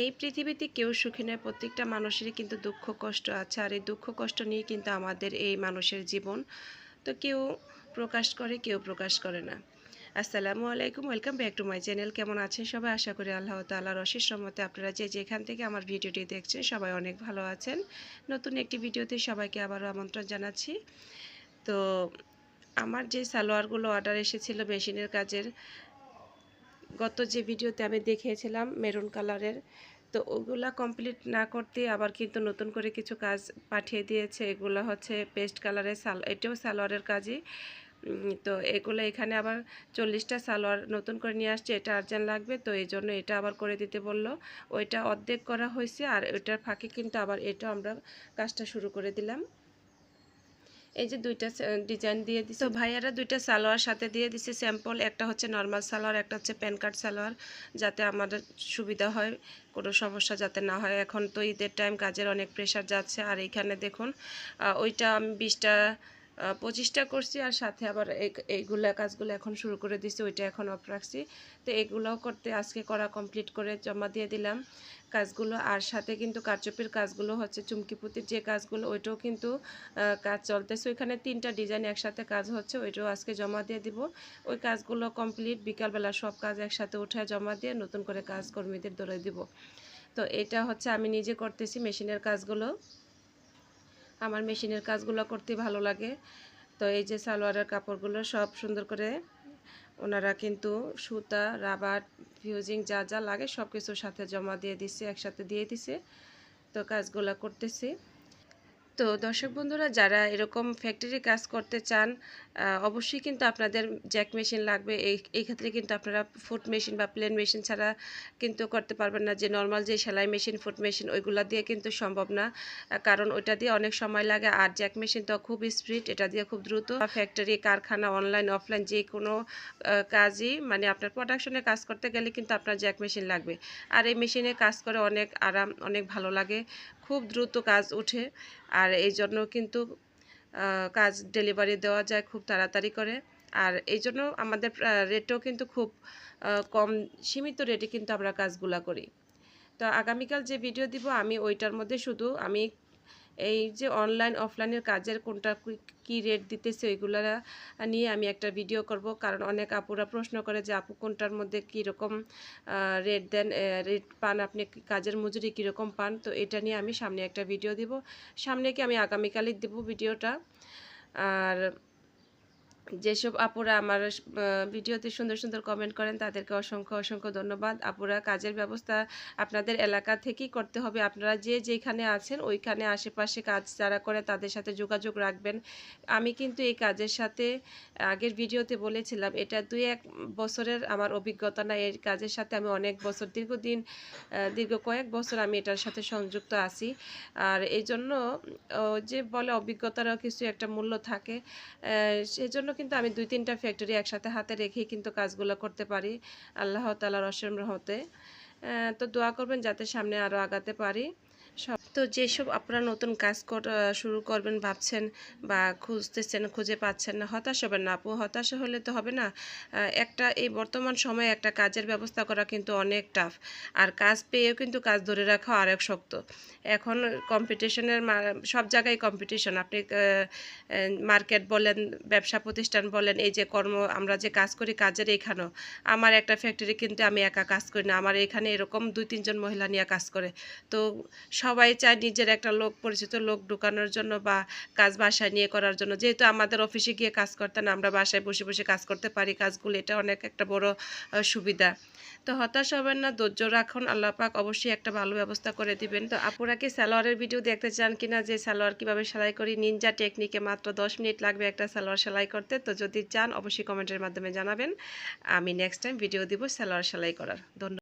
এই পৃথিবীতে কেউ সুখী নয়, প্রত্যেকটা মানুষেরই কিন্তু দুঃখ, কষ্ট আছে। আর এই দুঃখ, কষ্ট নিয়ে কিন্তু আমাদের এই মানুষের জীবন তো কেউ প্রকাশ করে, কেউ প্রকাশ করে না। আসসালামু আলাইকুম, welcome back to my channel. কেমন আছেন সবাই? আশা করি আল্লাহ তাআলার অশেষ সম্মতে আপনারা যে যেখান থেকে আমার ভিডিওটি দেখছেন সবাই অনেক ভালো আছেন। নতুন একটি ভিডিওতে সবাইকে আবারও আমন্ত্রণ জানাচ্ছি। তো আমার যে সালোয়ারগুলো অর্ডার এসেছিল মেশিনের কাজের গত যে ভিডিওতে আমি দেখিয়েছিলাম মেরুন কালারের, তো ওগুলা কমপ্লিট না করতে আবার কিন্তু নতুন করে কিছু কাজ পাঠিয়ে দিয়েছে। এগুলো হচ্ছে পেস্ট কালারের সাল এটাও সালোয়ারের কাজই। তো এগুলো এখানে আবার চল্লিশটা সালোয়ার নতুন করে নিয়ে আসছে, এটা আর্জেন্ট লাগবে, তো এই জন্য এটা আবার করে দিতে বলল। ওইটা অর্ধেক করা হয়েছে আর ওইটার ফাঁকে কিন্তু আবার এটা আমরা কাজটা শুরু করে দিলাম। এই যে দুইটা ডিজাইন দিয়ে তো ভাইয়ারা দুইটা সালোয়ার সাথে দিয়ে দিছে স্যাম্পল একটা হচ্ছে নর্মাল সালোয়ার, একটা হচ্ছে প্যান কার্ড সালোয়ার, যাতে আমাদের সুবিধা হয়, কোনো সমস্যা যাতে না হয়। এখন তো ঈদের টাইম কাজের অনেক প্রেশার যাচ্ছে। আর এইখানে দেখুন ওইটা আমি বিশটা পঁচিশটা করছি আর সাথে আবার এই- এইগুলা কাজগুলো এখন শুরু করে দিছি ওইটা এখন অফ রাখছি। তো এগুলোও করতে আজকে করা কমপ্লিট করে জমা দিয়ে দিলাম কাজগুলো। আর সাথে কিন্তু কারচুপির কাজগুলো হচ্ছে চুমকি পুঁতির যে কাজগুলো, ওইটাও কিন্তু কাজ চলতেছে। ওইখানে তিনটা ডিজাইন একসাথে কাজ হচ্ছে, ওইটাও আজকে জমা দিয়ে দিব। ওই কাজগুলো কমপ্লিট বিকালবেলা সব কাজ একসাথে উঠে জমা দিয়ে নতুন করে কাজ কর্মীদের ধরে দিব। তো এটা হচ্ছে আমি নিজে করতেছি মেশিনের কাজগুলো। আমার মেশিনের কাজগুলো করতে ভালো লাগে। তো এই যে সালোয়ারের কাপড়গুলো সব সুন্দর করে ওনারা কিন্তু সুতা, রাবার, ফিউজিং যা যা লাগে সব কিছুর সাথে জমা দিয়ে দিছে, একসাথে দিয়ে দিছে। তো কাজগুলো করতেছি। তো দর্শক বন্ধুরা, যারা এরকম ফ্যাক্টরি কাজ করতে চান অবশ্যই কিন্তু আপনাদের জ্যাক মেশিন লাগবে। এই এই ক্ষেত্রে কিন্তু আপনারা ফুট মেশিন বা প্লেন মেশিন ছাড়া কিন্তু করতে পারবেন না। যে নর্মাল যে সেলাই মেশিন ফুট মেশিন ওইগুলা দিয়ে কিন্তু সম্ভব না। কারণ ওইটা দিয়ে অনেক সময় লাগে। আর জ্যাক মেশিন তো খুব স্পিড এটা দিয়ে খুব দ্রুত। ফ্যাক্টরি কারখানা অনলাইন অফলাইন যে কোনো কাজই মানে আপনার প্রোডাকশনে কাজ করতে গেলে কিন্তু আপনার জ্যাক মেশিন লাগবে। আর এই মেশিনে কাজ করে অনেক আরাম, অনেক ভালো লাগে। খুব দ্রুত কাজ ওঠে আর এই জন্য কিন্তু কাজ ডেলিভারি দেওয়া যায় খুব তাড়াতাড়ি করে। আর এই জন্য আমাদের রেটও কিন্তু খুব কম, সীমিত রেটে কিন্তু আমরা কাজগুলা করি। তো আগামীকাল যে ভিডিও দিব, আমি ওইটার মধ্যে শুধু আমি এই যে অনলাইন অফলাইনের কাজের কোনটা কি- রেট দিতেছে ওইগুলা নিয়ে আমি একটা ভিডিও করব। কারণ অনেক আপুরা প্রশ্ন করে যে আপু কোনটার মধ্যে কীরকম রেট দেন রেট পান আপনি, কাজের মজুরি কীরকম পান। তো এটা নিয়ে আমি সামনে একটা ভিডিও দিব। সামনে কি আমি আগামীকালই দেব ভিডিওটা আর যেসব আপুরা আমার ভিডিওতে সুন্দর সুন্দর কমেন্ট করেন, তাদেরকে অসংখ্য অসংখ্য ধন্যবাদ। আপুরা কাজের ব্যবস্থা আপনাদের এলাকা থেকেই করতে হবে। আপনারা যে যেখানে আছেন, ওইখানে আশেপাশে কাজ যারা করে তাদের সাথে যোগাযোগ রাখবেন। আমি কিন্তু এই কাজের সাথে, আগের ভিডিওতে বলেছিলাম, এটা দুই এক বছরের আমার অভিজ্ঞতা না, এই কাজের সাথে আমি অনেক বছর, দীর্ঘদিন দীর্ঘ কয়েক বছর আমি এটার সাথে সংযুক্ত আছি। আর এই জন্য যে বলে অভিজ্ঞতারও কিছু একটা মূল্য থাকে সেজন্য কিন্তু আমি দুই তিনটা ফ্যাক্টরি একসাথে হাতে রেখেই কিন্তু কাজগুলো করতে পারি। আল্লাহ তালার অসীম রহমতে। তো দোয়া করবেন যাতে সামনে আরও আগাতে পারি। সব। তো যেসব আপনারা নতুন কাজ শুরু করবেন, ভাবছেন বা খুঁজতেছেন, খুঁজে পাচ্ছেন না, হতাশ হবেন না। আপু, হতাশ হলে তো হবে না। একটা এই বর্তমান সময়ে একটা কাজের ব্যবস্থা করা কিন্তু অনেক টাফ আর কাজ পেয়েও কিন্তু কাজ ধরে রাখা আরেক শক্ত। এখন কম্পিটিশনের সব জায়গায় কম্পিটিশন আপনি মার্কেট বলেন, ব্যবসা প্রতিষ্ঠান বলেন, এই যে কর্ম, আমরা যে কাজ করি কাজের এখানেও আমার একটা ফ্যাক্টরি কিন্তু আমি একা কাজ করি না। আমার এখানে এরকম দুই তিনজন মহিলা নিয়ে কাজ করে। তো সবাই চায় নিজের একটা লোক, পরিচিত লোক ঢুকানোর জন্য বা কাজ বাসায় নিয়ে করার জন্য। যেহেতু আমাদের অফিসে গিয়ে কাজ করতে না, আমরা বাসায় বসে বসে কাজ করতে পারি কাজগুলো, এটা অনেক একটা বড় সুবিধা। তো হতাশ হবেন না, ধৈর্য রাখুন, আল্লাহ পাক অবশ্যই একটা ভালো ব্যবস্থা করে দিবেন। তো আপুরা কি সালোয়ারের ভিডিও দেখতে চান কিনা? যে সালোয়ার কীভাবে সেলাই করি? নিনজা টেকনিকে মাত্র দশ মিনিট লাগবে একটা সালোয়ার সেলাই করতে। তো যদি চান, অবশ্যই কমেন্টের মাধ্যমে জানাবেন। আমি নেক্সট টাইম ভিডিও দিব সালোয়ার সেলাই করার। ধন্যবাদ।